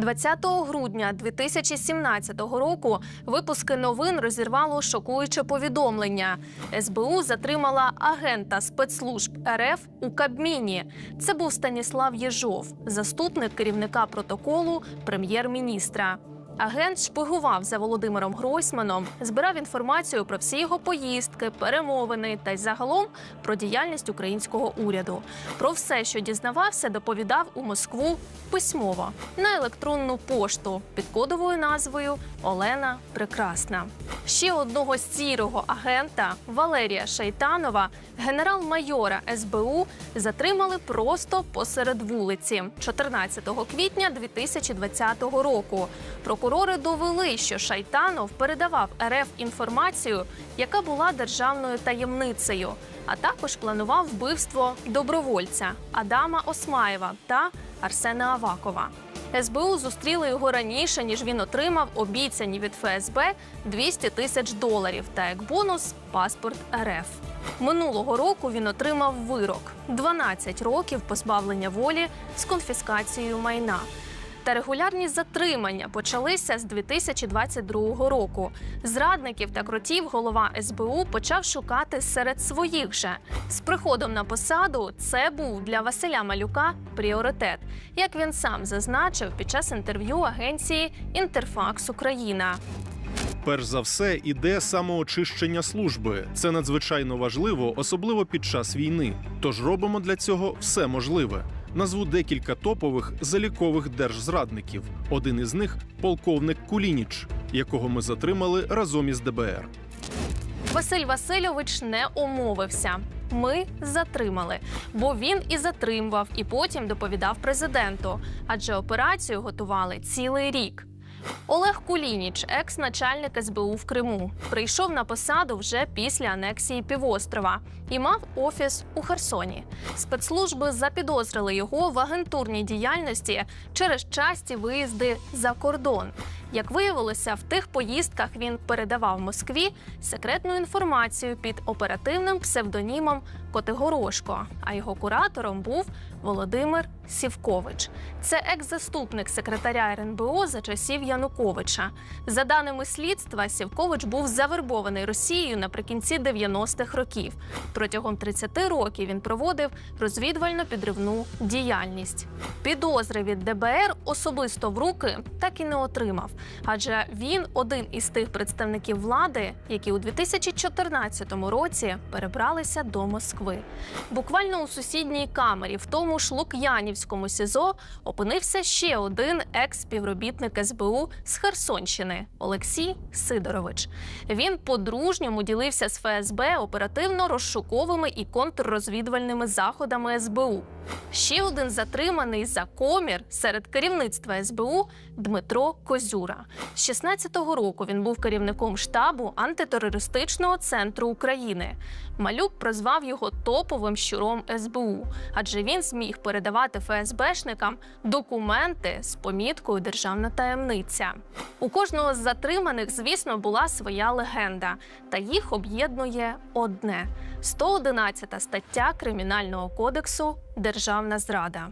20 грудня 2017 року випуски новин розірвало шокуюче повідомлення. СБУ затримала агента спецслужб РФ у Кабміні. Це був Станіслав Єжов, заступник керівника протоколу прем'єр-міністра. Агент шпигував за Володимиром Гройсманом, збирав інформацію про всі його поїздки, перемовини та й загалом про діяльність українського уряду. Про все, що дізнавався, доповідав у Москву письмово на електронну пошту під кодовою назвою Олена Прекрасна. Ще одного сірого агента Валерія Шайтанова, генерал-майора СБУ, затримали просто посеред вулиці 14 квітня 2020 року. Прокурори довели, що Шайтанов передавав РФ інформацію, яка була державною таємницею, а також планував вбивство добровольця Адама Осмаєва та Арсена Авакова. СБУ зустріли його раніше, ніж він отримав обіцяні від ФСБ 200 тисяч доларів та як бонус паспорт РФ. Минулого року він отримав вирок 12 років позбавлення волі з конфіскацією майна. Та регулярні затримання почалися з 2022 року. Зрадників та кротів голова СБУ почав шукати серед своїх же. З приходом на посаду це був для Василя Малюка пріоритет, як він сам зазначив під час інтерв'ю агенції Інтерфакс Україна. Перш за все, іде самоочищення служби. Це надзвичайно важливо, особливо під час війни. Тож робимо для цього все можливе. Назву декілька топових залікових держзрадників. Один із них полковник Кулініч, якого ми затримали разом із ДБР. Василь Васильович не умовився. Ми затримали, бо він і затримував, і потім доповідав президенту. Адже операцію готували цілий рік. Олег Кулініч, екс-начальник СБУ в Криму, прийшов на посаду вже після анексії півострова і мав офіс у Херсоні. Спецслужби запідозрили його в агентурній діяльності через часті виїзди за кордон. Як виявилося, в тих поїздках він передавав Москві секретну інформацію під оперативним псевдонімом Котигорошко, а його куратором був Володимир Сівкович. Це екс-заступник секретаря РНБО за часів Януковича. За даними слідства, Сівкович був завербований Росією наприкінці 90-х років. Протягом 30 років він проводив розвідувально-підривну діяльність. Підозри від ДБР особисто в руки так і не отримав, адже він один із тих представників влади, які у 2014 році перебралися до Москви. Буквально у сусідній камері, в тому ж Лук'янівському СІЗО, опинився ще один екс-співробітник СБУ з Херсонщини Олексій Сидорович. Він по-дружньому ділився з ФСБ оперативно-розшуковими і контррозвідувальними заходами СБУ. Ще один затриманий за комір серед керівництва СБУ Дмитро Козюра. З 16-го року він був керівником штабу антитерористичного центру України. Малюк прозвав його топовим щуром СБУ, адже він зміг передавати ФСБшникам документи з поміткою Державна таємниця. У кожного з затриманих, звісно, була своя легенда, та їх об'єднує одне: 111 стаття Кримінального кодексу Державна зрада.